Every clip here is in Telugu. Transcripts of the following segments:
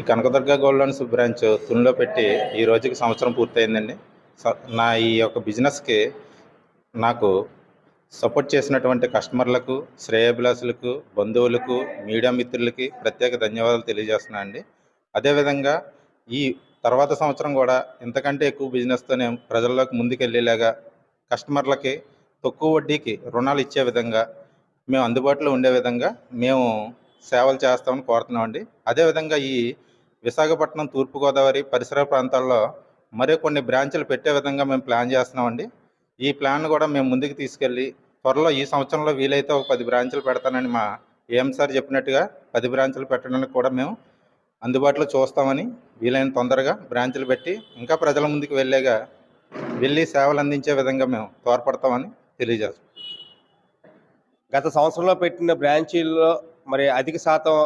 ఈ కనకదుర్గ గోల్డ్ లోన్స్ బ్రాంచ్ తునిలో పెట్టి ఈ రోజుకి సంవత్సరం పూర్తయిందండి. స- నా ఈ యొక్క బిజినెస్కి నాకు సపోర్ట్ చేసినటువంటి కస్టమర్లకు శ్రేయభిలాసులకు బంధువులకు మీడియా మిత్రులకి ప్రత్యేక ధన్యవాదాలు తెలియజేస్తున్నాను అండి. అదేవిధంగా ఈ తర్వాత సంవత్సరం కూడా ఇంతకంటే ఎక్కువ బిజినెస్తోనే ప్రజల్లోకి ముందుకెళ్ళేలాగా కస్టమర్లకి తక్కువ వడ్డీకి రుణాలు ఇచ్చే విధంగా మేము అందుబాటులో ఉండే విధంగా మేము సేవలు చేస్తామని కోరుతున్నామండి. అదేవిధంగా ఈ విశాఖపట్నం తూర్పుగోదావరి పరిసర ప్రాంతాల్లో మరి కొన్ని బ్రాంచులు పెట్టే విధంగా మేము ప్లాన్ చేస్తున్నామండి. ఈ ప్లాన్ కూడా మేము ముందుకు తీసుకెళ్ళి త్వరలో ఈ సంవత్సరంలో వీలైతే ఒక పది బ్రాంచ్లు పెడతానని మా ఏం సార్ చెప్పినట్టుగా పది బ్రాంచులు పెట్టడానికి కూడా మేము అందుబాటులో చూస్తామని వీలైన తొందరగా బ్రాంచులు పెట్టి ఇంకా ప్రజల ముందుకు వెళ్ళేగా వెళ్ళి సేవలు అందించే విధంగా మేము తోడ్పడతామని తెలియజేస్తాం. గత సంవత్సరంలో పెట్టిన బ్రాంచీల్లో మరి అధిక శాతం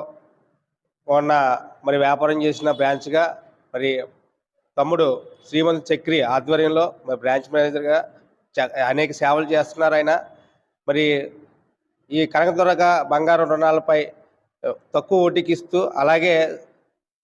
ఉన్న మరి వ్యాపారం చేసిన బ్రాంచ్గా మరి తమ్ముడు శ్రీమంత్ చక్రి ఆధ్వర్యంలో మరి బ్రాంచ్ మేనేజర్గా అనేక సేవలు చేస్తున్నారు ఆయన. మరి ఈ కనకదుర్గ బంగారం రుణాలపై తక్కువ వడ్డీకి ఇస్తూ అలాగే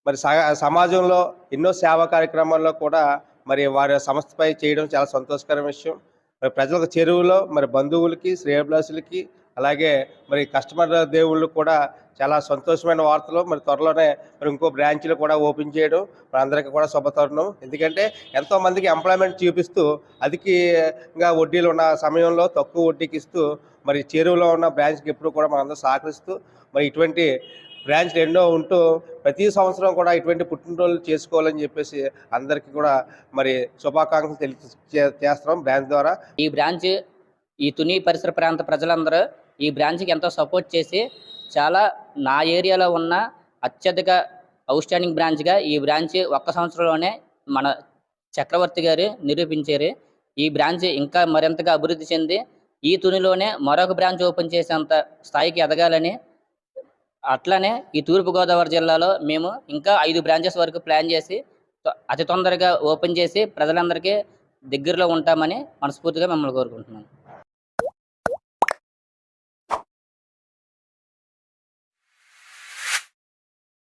మరి సమాజంలో ఎన్నో సేవా కార్యక్రమాల్లో కూడా మరి వారి సంస్థపై చేయడం చాలా సంతోషకరమైన విషయం. మరి ప్రజలకు చెరువులో మరి బంధువులకి శ్రేయభిలాషులకి అలాగే మరి కస్టమర్ దేవుళ్ళు కూడా చాలా సంతోషమైన వార్తలు మరి త్వరలోనే మరి ఇంకో బ్రాంచ్లు కూడా ఓపెన్ చేయడం మనందరికీ అందరికీ కూడా శుభతరుణం ఎందుకంటే ఎంతో మందికి ఎంప్లాయ్మెంట్ చూపిస్తూ అధికంగా వడ్డీలు ఉన్న సమయంలో తక్కువ వడ్డీకి ఇస్తూ మరి చెరువులో ఉన్న బ్రాంచ్కి ఎప్పుడు కూడా మనందరూ సహకరిస్తూ మరి ఇటువంటి బ్రాంచ్ ఎన్నో ఉంటూ ప్రతి సంవత్సరం కూడా ఇటువంటి పుట్టినరోజులు చేసుకోవాలని చెప్పేసి అందరికీ కూడా మరి శుభాకాంక్షలు తెలి చే- చేస్తున్నాం బ్రాంచ్ ద్వారా. ఈ బ్రాంచ్ ఈ తుని పరిసర ప్రాంత ప్రజలందరూ ఈ బ్రాంచ్కి ఎంతో సపోర్ట్ చేసి చాలా నా ఏరియాలో ఉన్న అత్యధిక అవుట్స్టాండింగ్ బ్రాంచ్గా ఈ బ్రాంచ్ ఒక్క సంవత్సరంలోనే మన చక్రవర్తి గారు నిరూపించారు. ఈ బ్రాంచ్ ఇంకా మరింతగా అభివృద్ధి చెంది ఈ తునిలోనే మరొక బ్రాంచ్ ఓపెన్ చేసేంత స్థాయికి ఎదగాలని అట్లనే ఈ తూర్పుగోదావరి జిల్లాలో మేము ఇంకా ఐదు బ్రాంచెస్ వరకు ప్లాన్ చేసి అతి తొందరగా ఓపెన్ చేసి ప్రజలందరికీ దగ్గరలో ఉంటామని మనస్ఫూర్తిగా మిమ్మల్ని కోరుకుంటున్నాను.